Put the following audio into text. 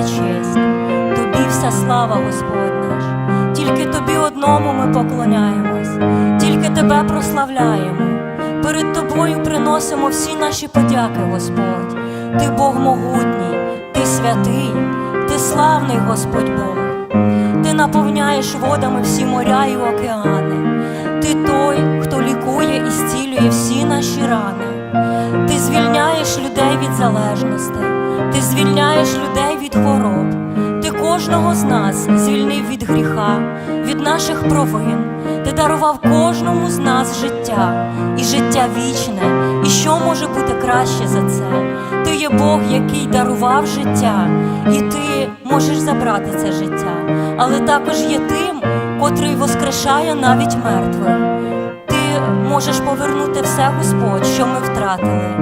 честь, тобі вся слава, Господь наш. Тільки тобі одному ми поклоняємось, тільки тебе прославляємо. Перед тобою приносимо всі наші подяки, Господь. Ти Бог могутній, ти святий, ти славний Господь Бог. Ти наповняєш водами всі моря і океани. Ти той, хто лікує і зцілює всі наші рани. Ти звільняєш людей від залежностей, ти звільняєш людей від хвороб. Ти кожного з нас звільнив від гріха, від наших провин. Ти дарував кожному з нас життя і життя вічне. І що може бути краще за це? Ти є Бог, який дарував життя, і ти можеш забрати це життя, але також є тим, котрий воскрешає навіть мертвих. Можеш повернути все, Господь, що ми втратили,